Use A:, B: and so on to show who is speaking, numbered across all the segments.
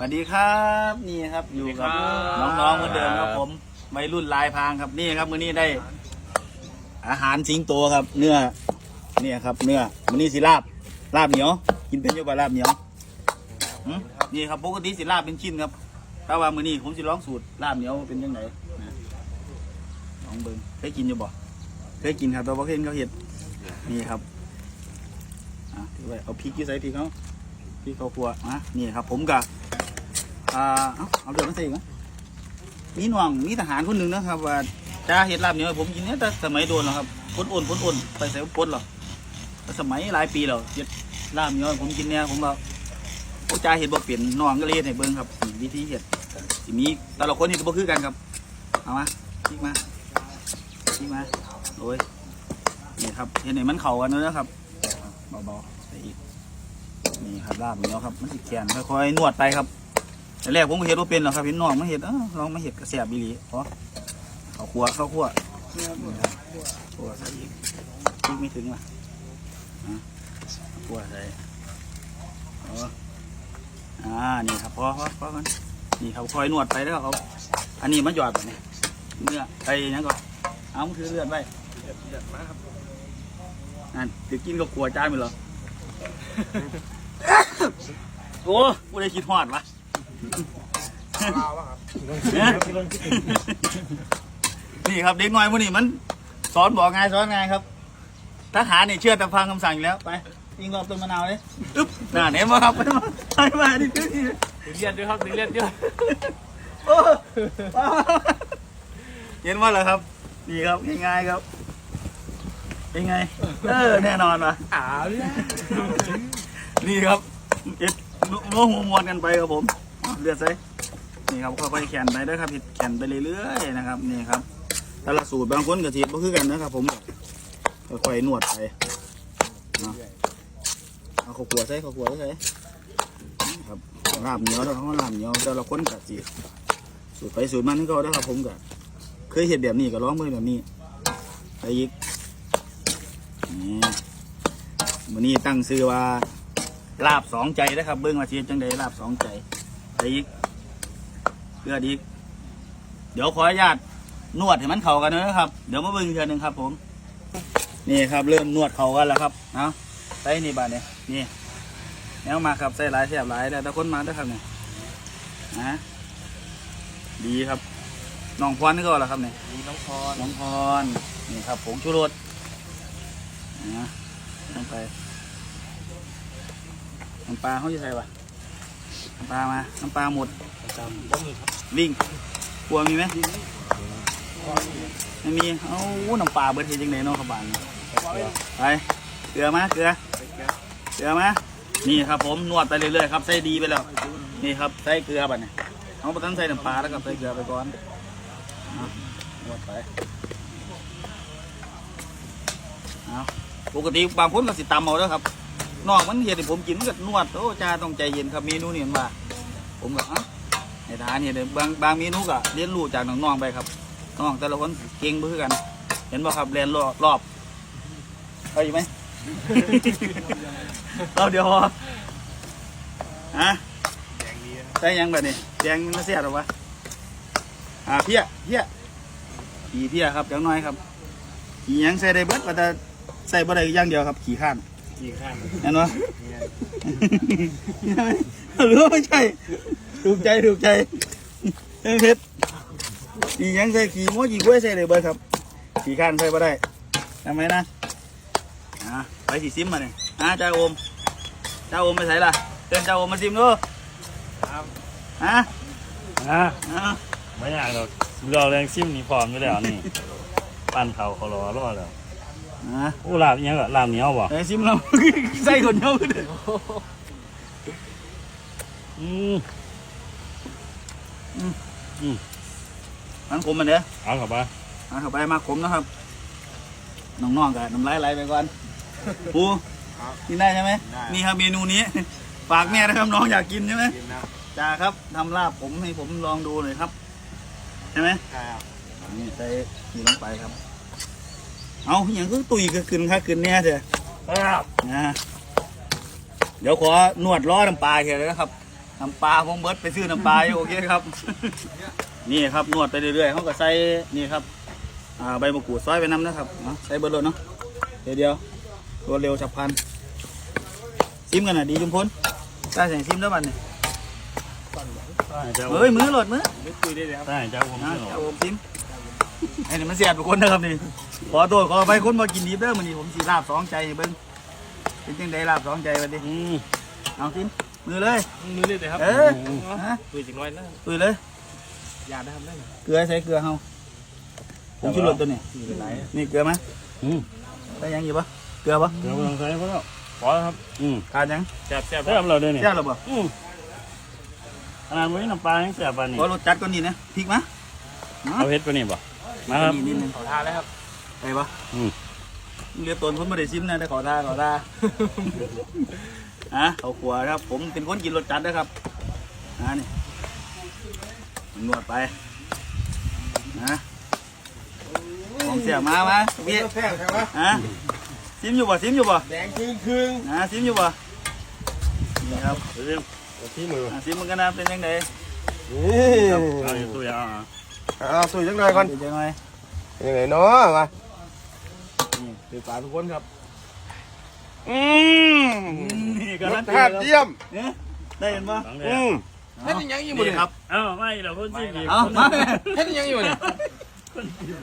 A: สวัสดีครับนี่ครับอยู่กับ
B: สวัสดีครับ
A: น้องๆเหมือนเดิมครับผมวัยรุ่นลายพรางครับนี่ครับมื้อนี้ได้ อาหารสิงโตครับ เนื้อเนี่ยครับ เนื้อมื้อนี้สิลาบลาบเหนียวกินเป็นอยู่บ่ลาบเหนียวหึนี่ครับปกติสิลาบเป็นชิ้นครับแต่ว่ามื้อนี้ผมสิลองสูตรลาบเหนียวเป็นยังไงนะลองเบิ่งเคยกินอยู่บ่เคยกินครับแต่ว่าเคยเห็นเขาเห็ดนี่ครับอะถือไว้เอาพริกอยี่ใส่พริกเขาพริกเขาครัวอะนี่ครับ ผมกับ อ่าเอาเอาเรื่อมาใส่อีกนมีหน่วงมีทหารคนหนึ่งนะครับ ว่าจ้าเห็ดลาบเนียผมกินเนี่ยแต่สมัยโดนหรอครับพ้นอ่นพ้นอ่นไปใส่พ้นหรอแต่สมัยหลายปีแล้วเห็ดลาบเนียผมกินเนี่ยผมว่าโอ้จ้าเห็ดบ่เปลี่ยนน้องก็เลยให้เบิ่งครับวิธีเห็ดสิมีแต่ละคนนี่ก็บ่คือกันครับเอามาพลิกมาพลิกมาโอ้ยนี่ครับเห็ดให้มันเข้ากันเลยนะครับเบาๆใส่อีกนี่ครับลาบเนียครับ มันสิแข็งค่อยๆนวดไปครับ แต่แรกผมก็เห็ดว่าเป็นหรอกครับเห็นน้องมาเห็ดเอ้าลองมาเห็ดกระแสบบิลีเพราะเขาคั่วเขาคั่วคั่วใส่อีกพริกไม่ถึงว่ะคั่วใส่อ่านี่ครับพอพอพอกันนี่ครับคอยนวดไปแล้วเขาอันนี้มันหยอดแบบนี้เนื้อไอ้นั่นก็เอามันคือเลือดไว้
B: เดือดมาครับ
A: นั่นเดี๋ยวกินก็กลัวจ้าไปเหรอโอ้กูได้คิดฮอดวะ นี่ครับเด็กน้อยพวกนี้มัน สอนบอกไงสอนไงครับทหารนี่เชื่อแต่ฟังคำสั่งอยู่แล้วไปยิงรอบต้นมะนาวเลยอึ๊บน่าเห็นไหมครับไปมาไปมาดิดิดิ
B: ถึงเลียดด้วยครับถึงเลียดด้วย
A: โอ้เห็นว่าเหรอครับนี่ครับง่ายๆครับเป็นไง เออ แน่นอนว่ะ
B: อ้าวเนี่ย
A: นี่ครับเอ็ดนัวหัวมวนกันไปครับผม เลือดใส่นี่ครับค่อยๆแขนไปเด้ครับเห็ดแขนไปเรื่อยๆนะครับนี่ครับแต่ละสูตรบางคนกับทีบ่คือกันนะครับ ผมค่อยๆนวดไปเนะเอาข้าวขัวใส่ข้าวขัวใส่ครับลาบเหนียวแล้วเขาลาบเหนียวแต่ละคนกับจีสูตรไปสูตรมันนี่ก็ได้ครับ ผมกับเคยเห็ดแบบนี้ก็ร้องมือแบบนี้ไปอีกนี่มื้อนี้ตั้งชื่อว่าลาบสองใจนะครับ เบิ้งมาเชียจังใดลาบสองใจ ไปอีกเพื่ออีก เดี๋ยวขออนุญาตนวดให้มันเข้ากันนะครับ เดี๋ยวมาเบิ้งอีกเทื่อหนึงครับ ผม นี่ครับ เริ่มนวดเข้ากันแล้วครับเอาใส่นี่บาดเนี่ยนี่แนวมาครับใส่หลายแสบหลายแล้วแต่คนมาด้วยครับเนี่ยนะดีครับน้องพรนี่ก็แล้วครับเนี่ย
B: มีน้องพร
A: น้องพรนี่ครับผงชูรสนะลงไปน้ำปลาเขาจะใส่ปะ น้ำปลามา น้ำปลาหมด
B: ประจำบ่มีครับ
A: ลิงกลัวมีไหมไม่มี เอ้าน้ำปลาเบิดเฮ็ดยังไงน้องขบานไป เกลือมา เกลือ เกลือมา นี่ครับผมนวดไปเรื่อยๆครับใส่ดีไปแล้ว นี่ครับใส่เกลือไปเนี่ยเขาไม่ต้องใส่น้ำปลาแล้วก็ใส่เกลือไปก่อนเอานวดไปเอาปกติบางคนก็สิตำเอาเด้อครับ น้องมันเห็นให้ผมกินมันก็นวดโอ้จ้าต้องใจเย็นครับเมนูนี่มันว่า ผมก็อะในทานเนี่ยเดี๋ยบางบางเมนูก็เรียนรู้จากน้องๆไปครับน้องแต่ละคนเก่งเพื่อกัน เห็นบ่ครับเรียนรอบรอบเอาอยู่ไหมเอาเดี๋ยวพอฮะ
B: แดงดีนะ
A: ใส่ยังแบบนี้แดงมาเสียหรอวะอ่าเพี้ยเพี้ยขี่เพี้ยครับจังน้อยครับขี่ยังใส่ได้เบิดแต่ใส่บ่ได้อย่างเดียวครับขี่ข้าน
B: กี่ข้าง
A: เห็นบ่
B: เนี่ย
A: หรือว่าไม่ใช่ ถูกใจถูกใจเอ้ยเพชรอีหยังใส่ขี่ม้วขี่กล้วยใส่เลยเบิร์ครับ ขี่ข้านใส่บ่ได้ทำไมนะอ่าไปสีซิมมาเนี่ยอ่าจ้าโอมจ้าโอมไปใส่ล่ะเตือนจ้าโอมมาซิมดู
B: ครับ
A: ฮะ
C: อะ
A: อ่า
C: ไม่อยากหรอกเราแรงซิมนี่พร้อมอยู่แล้วนี่ ปั้นเขาเขารอรอแล้ว
A: อ่า
C: อู้ลาบอิหยังก็ลาบเหนียวบ่
A: ไปซิมเรา ใส่คนเดียวเลย
C: อืม
A: มันขมมันเด้อ
C: เอาเข้าไป
A: เอาเข้าไปมาขมนะครับน้องๆกันน้ำลายไหลไปก่อนปูกินได้ใช่ไหมนี่ครับเมนูนี้ ฝากแม่นะครับน้องอยากกินใช่ไหม
B: กินนะ
A: จ่าครับทำลาบผมให้ผมลองดูหน่อยครับ ใช่ไหม
B: ใช่ครับ
A: นี่ใส่นี่ลงไปครับ เอาอย่างคือตุยก็ขึ้นค่าขึ้นเนี่ยเถอะ
C: ครับ
A: นะเดี๋ยวขอนวดล้อน้ำปลาเถอะนะครับน้ำปลาผมเบิดไปซื้อน้ำปลาอยู่โอเคครับ นี่ครับนวดไปเรื่อยๆเขาก็ใส่นี่ครับอ่าใบมะกรูดซอยไปน้ำนะครับเนาะใส่เบิดเลยเนาะเดี๋ยวเดียวรวดเร็วฉับพลันซิมกันน่ะดีจุมพลได้ใส่ซิมแล้วบัดนี่
C: ได้เจ้า
A: เฮ้ยมือโหลดมือ
B: ไม่คุยได้เลยครับ
C: ได้เจ้าผม
A: นะ
C: เชื่อ
A: เอาผมซิม ไอ้นี่มันเสียบทุกคนนะครับนี่ขอโทษขอไปคนมากินดีเด้อมื้อนี้ผมสีลาบสองใจให้เบิ่งเป็นจังไดลาบสองใจวันนี้
C: อืม
A: เอาซิมมือเลย
B: มือเลยเลยครับ
A: เออฮะ
B: คุยจังน้อยนะ
A: ตุยเลย
B: ยาได้ครับได้
A: เกลือใส่เกลือเฮาผมชูรสตัวนี้
B: มีหลาย
A: นี่เกลือไหม
C: อืม
A: ได้ยังอยู่ปะเกลือปะ
C: เดี๋ยวไม่ต้องใส่เพราะแล้วพอแล้วครับอืม
A: ขาดยัง
B: แซ่บแซ่บ
C: แซ่บเราเดี๋ยวนี้
A: แซ่บหรือเปล่า
C: อืมขนาดไม่น้ำปลายังแซ่บปานนี้
A: ขอรสจัดก่อนนี่นะพริกมะ
C: เอาเผ็ดปานนี้บ่ มาครับ
A: นี่นิดนึง
B: ขอทานแล้วครับ
A: ไปปะ
C: อืม
A: เรียกตนคนไม่ได้ชิมนะแต่ขอท่าขอท่าอะเขาขัวครับ ผมเป็นคนกินรสจัดนะครับอ่านี่นวดไปนะของเสียมามาพี่
B: แซ่บใช่ไหม
A: ฮะซิมอยู่บ่ซิมอยู่บ่
B: แดงครึ่งครึ่ง
A: อ่าซิมอยู่บ่นี่ครับ
C: เดี๋ยว
B: ที่มือ
A: อ่าซิมมันกันนะเป็นยังไง
B: นี่
C: เอาอยู่ตู้ยาอะ
B: เอาสุยจังหน่อยก่อน
A: เป็นยังไง
B: ยังไงเนาะมานี่คือปลาทุกคนครับอืม
A: นี่ก็
B: ร
A: นั่
B: ส
A: น
B: ชาติเยี่ยม
A: เนี่ยได้เห็นปะ
C: สอง
B: อื
C: เดือน
B: มเฮ็ดยังอยู่บ่
A: นี่
B: เนี่ย
A: ครับ
C: เอ้าไม่เดี๋ยวคนจีบอีก
A: เอามา
B: เฮ็ดยังอยู่เนี่ย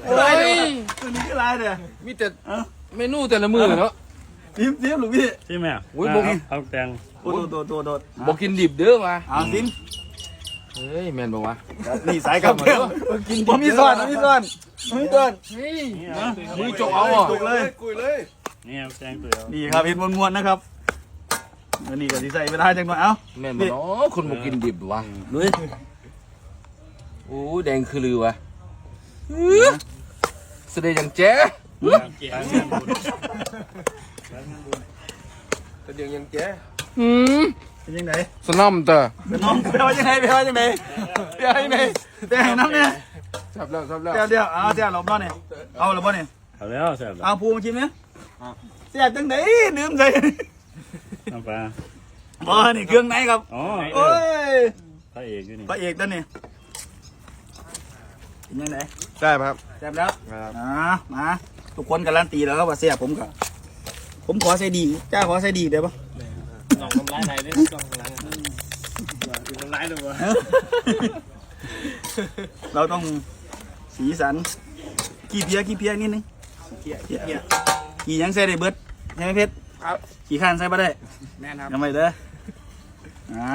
A: เฮ้ยตัวนี้คือลายเด้อ
B: มีแต่
A: เอ้า
B: เมนูแต่ละมื้อเนาะ
A: ซิมซิมลูกพี่
C: ใช่ไหม
B: อุ้ยบ่
C: เอาเอาแตง
A: โอ้โดดโดดโดดโดด
B: บ่กินดิบเด้อมา
A: เอาซิม
B: เฮ้ยแม่นบ่วะ
A: นี่สายกับเพื่อนผมมีซ่อนผมมีซ่อนผมมีซ่อน
B: เฮ้ย
C: นี่นะ
B: มือจกเอาอะ
A: จุกเลย
B: กุยเลย
C: นี่เอาแตงตัวเดียว
A: นี่ครับเห็นมวนๆนะครับอันนี้ก็สิใส่เวลาจังหน่อยเอ้า
B: แม่นบ่เนาะคนบ่กินดิบวะ
A: ลุย
B: โอ้แดงคือลือวะแสดงอย่างแจ๊
C: แตงเงินบุญ
B: แสดงอย่างแจ๊อืม
A: เป็นยังไง
B: สนอมเตอ
A: เป็นน้องไปว่ายังไงไปว่ายังไงไปว่ายังไงแต่ให้น้ำเนี่ย
B: จับแล้วจับแล้ว
A: เดี๋ยวเดี๋ยวเอาเดี๋ยวหลบน้อเนี่ยเอาหลบน้อเนี่ย
C: เอาแล้วแซ่บแล้ว
A: เอาปูมาชิมเนี่ยเสียบจังไหนลืมใส่
C: น้ำปลา
A: บ่นี่เครื่องไหนครับ
C: อ๋อ
A: โอ้ย
C: พระเอกอยู่นี่
A: พระเอกตัวนี้เป็นยังไง
B: ใช่ครับ
A: แซ่บแล้ว
B: ครับ
A: อ่ามาทุกคนการันตีแล้วครับว่าเสียบผมก็ผมขอใส่ดีจ้าขอใส่ดีได้ปะ
B: ล องทำร้ายไหนได้ลองทำร้ายทำร้ายเลยวะ
A: เราต้องสีสัน กี่เพียกี่เพียนิดนึงกี่เพียกี่ยังใส่ได้เบิดใช่ไหมเพชร
B: ครับ
A: กี่ข้านใส่มาได้
B: แม่นครับ
A: ยังไม่เด้ออ่า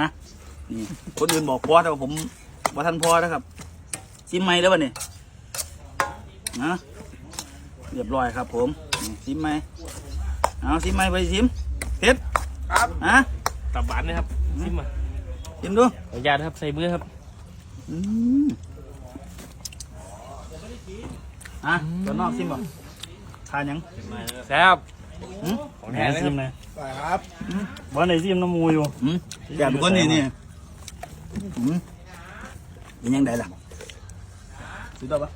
A: นี่คนอื่นบอกพอแต่ว่าผมว่าท่านพอนะครับซิมไม่แล้ววะเนี่ยนะเรียบร้อยครับผมนี่ซิมไม่เอาซิมไม่ไปซิมเพชร
B: ครับ
A: อะ
B: ตับหวานนะครับซิมมา
A: ซิมดู
B: ขออนุญาตครับใส่มือครับ
A: อืมอะตัวนอกซิมบ่ทานยัง
B: แซ่บ
A: หืม
C: ของแท้ซิมนะ
B: ครับ
C: บ้านไหนซิมน้ำมูอยู่
A: หืมแกทุกคนนี่นี่หืมเป็นยังไงล่ะสุดยอดปะ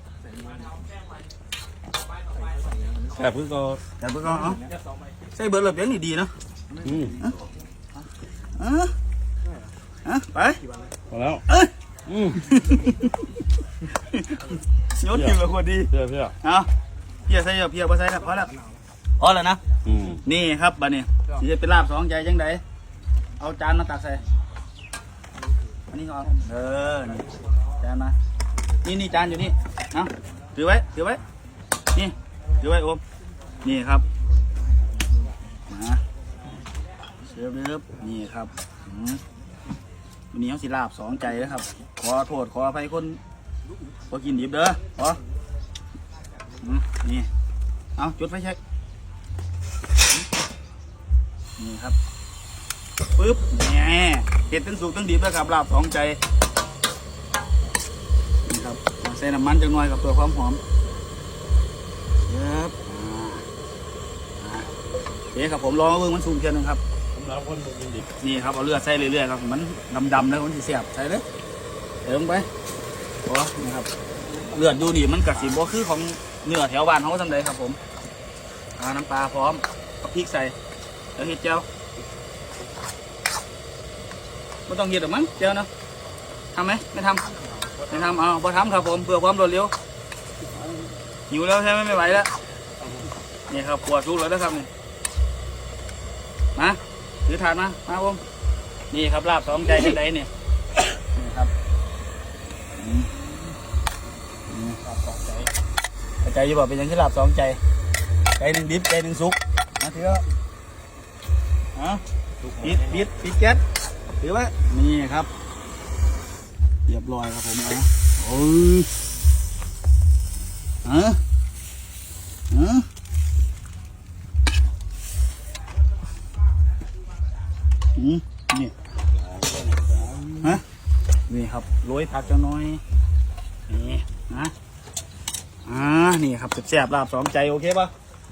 B: แซ่บคือก็
A: แต่เพิ่งเอาเอาใส่เบอร์เหลือเพียงนี่ดีเนาะ
C: อืม
A: อะอะไป
C: พอแล้ว
A: เอ้ย
C: อืม
A: ยศอยู่กับคนดี
C: เพื่อเพื่อ
A: เอาเพียใส่เยอะเพียบ่ใส่ครับพอแล้วพอแล้วนะ
C: อืม
A: นี่ครับบัดนี้สิจะเป็นลาบสองใจจังไดเอาจานมาตักใส่อันนี้ก็เอาเออนี่จานมานี่นี่จานอยู่นี่เอาถือไว้ถือไว้นี่ถือไว้โอมนี่ครับ เชิญเลยครับนี่ครับวันนี้เขาสิลาบสองใจนะครับ ขอโทษขออภัยคนพอกินดิบเด้อขออืมนี่ เอาจุดไฟแช็กนี่ครับปึ๊บแหน่เห็ดตั้งสุกตั้งดีแล้วครับลาบสองใจ นี่ครับใส่น้ำมันจังหน่อยครับเพื่อความหอมครับอ่าอ่าโอเครับผมลองเอาเบิ่งมันสูงเพียงนึงครับ
C: สำหรับคนบ่กินดิบ
A: นี่ครับเอาเลือดใส่เรื่อยๆครับมันดำๆเลยมันสิเสียบใส่เลยเติมไปโอ้นี่ครับเลือดดูนี่มันกัดสีบ่คือของเนื้อแถวบ้านเขาทำไดครับผมอาน้ำปลาพร้อมเอาพริกใส่แล้วเห็ดเจียวไม่ต้องเฮ็ดหรอกมั้งเจ้าเนาะทำไหมไม่ทำไม่ทำเอาพอทำครับผมเพื่อความรวดเร็วหิวแล้วใช่ไหมไม่ไหวแล้วนี่ครับปวดทุกข์แล้วนะครับนี่มา ถือถาดมามาผมนี่ครับลาบสองใจกันไดเนี่ยนี่ครับอืมอืมลาบสองใจใจอยู่บ่เป็นยังที่ลาบสองใจ ใจหนึ่งดิบใจหนึ่งสุกมาถือเอาเอาปิดปิดปิดแก๊สถือไว้นี่ครับเรียบร้อยครับผมเอาโอ้ยฮะ โรยผักจังน้อย นี่นะอ่านี่ครับแซ่บๆลาบสองใจโอเคป่ะ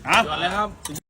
A: อะ
B: ก่อนเลยครับ